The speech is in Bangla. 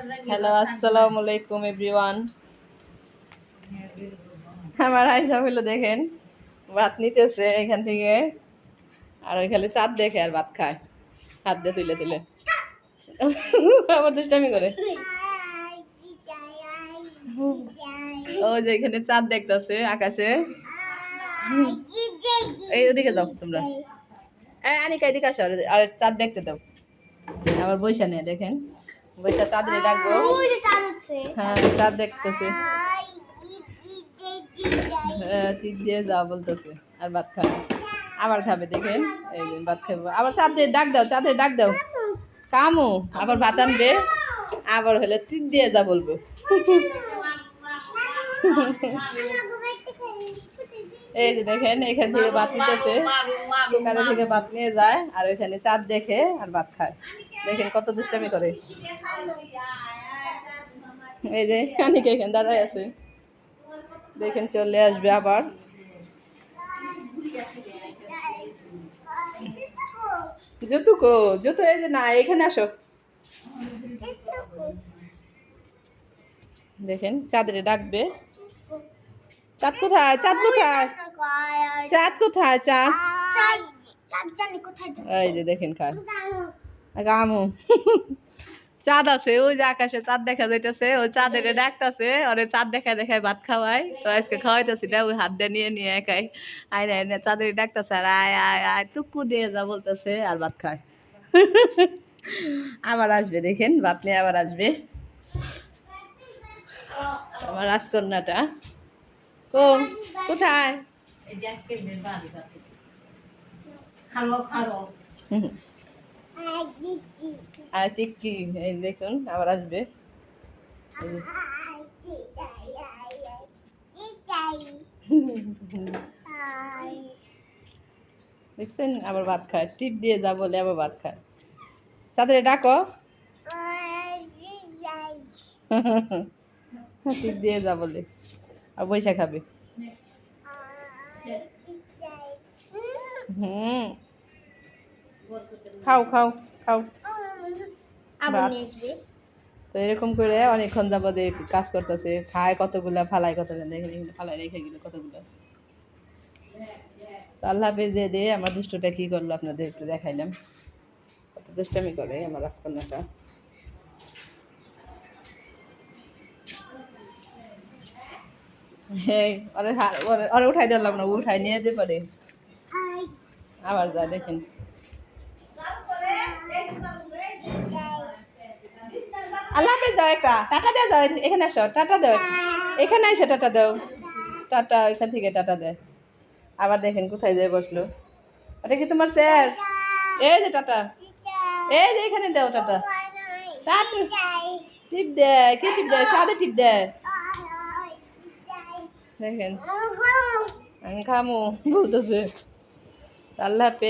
হ্যালো আসসালামু আলাইকুম এভরিওয়ান আমার আয়সা হইল দেখেন, ভাত নিতেছে এখান থেকে, আর ওইখানে চাঁদ দেখে আর ভাত খায়। হাত দিয়ে তুলে তুলে। আবার দুষ্টামি করে। ও যে এখানে চাঁদ দেখতেছে আকাশে। এই ওদিকে যাও তোমরা। আনিকা, এদিকে আসো, আর- চাঁদ দেখতে দাও। আবার বৈশা নিয়ে দেখেন। বৈশা চাঁদরে ডাকবো হ্যাঁ চাঁদ দেখতেছে হ্যাঁ, টিপ দিয়ে যাও বলতেছে আর ভাত খাবে আবার খাবে দেখেন এই যে ভাত খাব আবার চাঁদের ডাক দাও চাঁদের ডাক দাও কামু আবার ভাত আনবে আবার হলে টিপ দিয়ে যা বলব এই যে দেখেন, এখান থেকে ভাত নিতেছে। দোকানে থেকে ভাত নিয়ে যায়, আর ওইখানে চাঁদ দেখে আর ভাত খায়। দেখেন কত দুষ্টামি করে। এই যে, খানিকে এখানে দাঁড়ায় আছে। দেখেন চলে আসবে আবার। জুতু কো, জুতু, এই যে না, এখানে আসো। দেখেন, চাঁদরে ডাকবে। চাঁদ কোথায়? চাঁদ কোথায়? চাঁদ কোথায় চাঁদ যে দেখেন খায় চাঁদ আছে, ওই যে আকাশে চাঁদ দেখা যাইতেছে, ওই চাঁদের ডাকতেছে, ওরে চাঁদ দেখা দেখায় ভাত খাওয়াই না ওই হাত দিয়ে নিয়ে নিয়ে একাই। ডাকতেছে, আর আয় আয় আয় দিয়ে যা বলতেছে, আর ভাত খায়। আবার আসবে, দেখেন, ভাত নিয়ে আবার আসবে। আমার রাজকন্যাটা। কো কোথায়। আর এই দেখুন আবার আসবে। দেখছেন? আবার ভাত খায়। টিপ দিয়ে যা বলে আবার ভাত খায়। চাঁদের ডাকো। টিপ দিয়ে যা বলে। আর বৈশা খাবে হুম। খাও খাও খাও। তো এরকম করে অনেকক্ষণ যাবত কাজ করতেছে। খায় কতগুলা ফালায় কতগুলা দেখেন এখানে ফালায় রেখে গেল কতগুলো। তো আল্লাহ বেজে দিয়ে আমার দুষ্টটা কী করল আপনাদের একটু দেখাইলাম। কত দুষ্টামি করে আমার রাজকন্যাটা। হ্যাঁ ওরে ওরে- উঠাই দিলাম না উঠাই নিয়ে যে পারে। আবার যা দেখেন। আল্লাহ হাফেজ দাও একটা। টাটা দিয়ে দাও এখানে আসো টাটা দাও। এখানে এসে টাটা দাও। টাটা এখান থেকে টাটা দেয় আবার দেখেন কোথায় যায় বসল। ওটা কি তোমার স্যার? এই যে টাটা। এই যে এখানে দাও টাটা। টাটা। টিপ দেয় কে টিপ দেয় চাঁদে টিপ দেয় দেখেন। আমি খামো বলতেছে আল্লাহ হাফেজ